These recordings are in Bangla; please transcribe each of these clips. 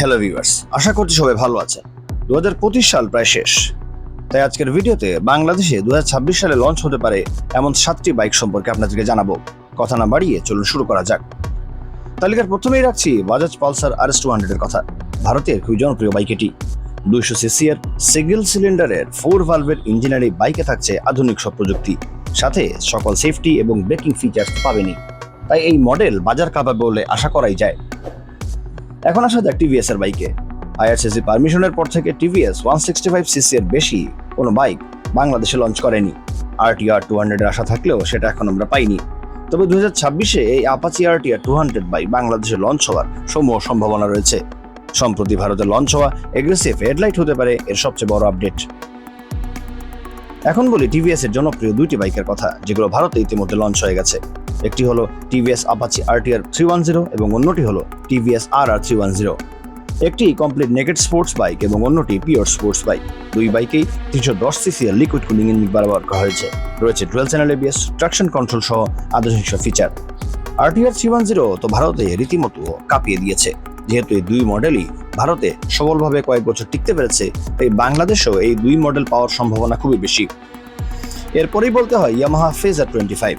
হ্যালো ভিউয়ার্স আশা করছি সবাই ভালো আছেন। দু হাজার পঁচিশ সাল প্রায় শেষ। তাই আজকের ভিডিওতে বাংলাদেশে দু হাজার ছাব্বিশ সালে লঞ্চ হতে পারে এমন সাতটি বাইক সম্পর্কে আপনাদেরকে জানাব। কথা না বাড়িয়ে চলুন শুরু করা যাক। তালিকার প্রথমেই রাখছি Bajaj Pulsar R S two হান্ড্রেডের কথা। ভারতের খুবই জনপ্রিয় বাইক এটি। দুইশো সিসি এর সিঙ্গেল সিলিন্ডারের ফোর ভালভের ইঞ্জিনের এই বাইকে থাকছে আধুনিক সব প্রযুক্তি। সাথে সকল সেফটি এবং ব্রেকিং ফিচার্স পাবেনি তাই এই মডেল বাজার কাঁপাবে বলে আশা করাই যায়। এখন আসা যাক টিভিএস এর বাইকে আইআরসিসি পারমিশনের পর থেকে TVS one sixty five CC এর বেশি কোনো বাইক বাংলাদেশে লঞ্চ করেনি। আরটিআর টু হান্ড্রেডের আশা থাকলেও সেটা এখন আমরা পাইনি। তবে দু হাজার ছাব্বিশে এই Apache RTR two hundred bike বাংলাদেশে লঞ্চ হওয়ার সমূহ সম্ভাবনা রয়েছে। সম্প্রতি ভারতে লঞ্চ হওয়া এগ্রেসিভ হেডলাইট হতে পারে এর সবচেয়ে বড় আপডেট এখন বলি টিভিএস এর জনপ্রিয় দুইটি বাইকের কথা, যেগুলো ভারতে ইতিমধ্যে লঞ্চ হয়ে গেছে। একটি হলো TVS Apache RTR three one zero এবং অন্যটি হলো TVS R R three one zero. একটি কমপ্লিট নেকেড স্পোর্টস বাইক এবং অন্যটি পিওর স্পোর্টস বাইক। দুই বাইকেই তিনশো দশ সিসি এর লিকুইড কুলিং ইঞ্জিন ব্যবহার করা হয়েছে। রয়েছে twelve channel ABS traction control সহ আধুনিক feature. RTR three one zero তো ভারতে রীতিমতো কাঁপিয়ে দিয়েছে। যেহেতু এই দুই মডেলই ভারতে সবলভাবে কয়েক বছর টিকতে পেরেছে, তাই বাংলাদেশেও এই দুই মডেল পাওয়ার সম্ভাবনা খুবই বেশি। এরপরেই বলতে হয় Yamaha Fazer twenty five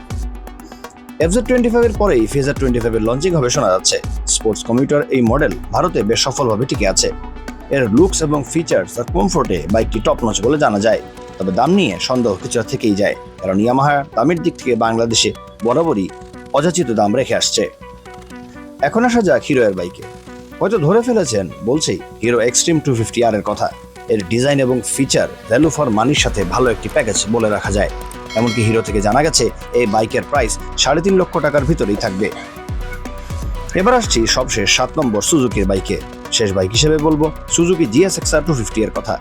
FZ twenty ফাইভের পরেই ফেজার টোয়েন্টি ফাইভের লঞ্চিং হবে শোনা যাচ্ছে। স্পোর্টস কমিউটার এই মডেল ভারতে বেশ সফলভাবে টিকে আছে। এর লুকস এবং ফিচার্স আর কমফোর্টে বাইকটি টপ নচ বলে জানা যায়। তবে দাম নিয়ে সন্দেহ কিছুটা থেকেই যায়। কারণ ইয়ামাহা দামের দিক থেকে বাংলাদেশে বরাবরই অযাচিত দাম রেখে আসছে। এখন আসা যাক হিরো এর বাইকে হয়তো ধরে ফেলেছেন বলছি Hero Xtreme two fifty R এর কথা। এর ডিজাইন এবং ফিচার ভ্যালু ফর মানির সাথে ভালো একটি প্যাকেজ বলে রাখা যায়। এমনকি হিরো থেকে জানা গেছে, এই বাইকের প্রাইস সাড়ে তিন লক্ষ টাকার ভিতরেই থাকবে। এবার আসছি সবশেষ সাত নম্বর সুজুকির বাইকে। শেষ বাইক হিসেবে বলব Suzuki GS XR two fifty এর কথা।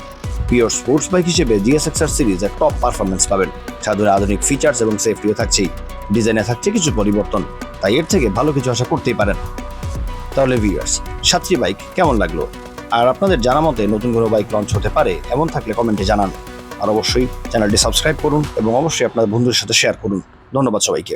পিওর স্পোর্টস বাইক হিসেবে জিএস এক্সআর সিরিজের টপ পারফরমেন্স পাবেন। সাধুরে আধুনিক ফিচার্স এবং সেফটিও থাকছেই। ডিজাইনে থাকছে কিছু পরিবর্তন। তাই এর থেকে ভালো কিছু আশা করতেই পারেন। তাহলে ভিউয়ার্স সাতটি বাইক কেমন লাগল? আর আপনাদের জানা মতে নতুন কোনো বাইক লঞ্চ হতে পারে, এমন থাকলে কমেন্টে জানান। আর অবশ্যই চ্যানেলটি সাবস্ক্রাইব করুন এবং অবশ্যই আপনার বন্ধুদের সাথে শেয়ার করুন। ধন্যবাদ সবাইকে।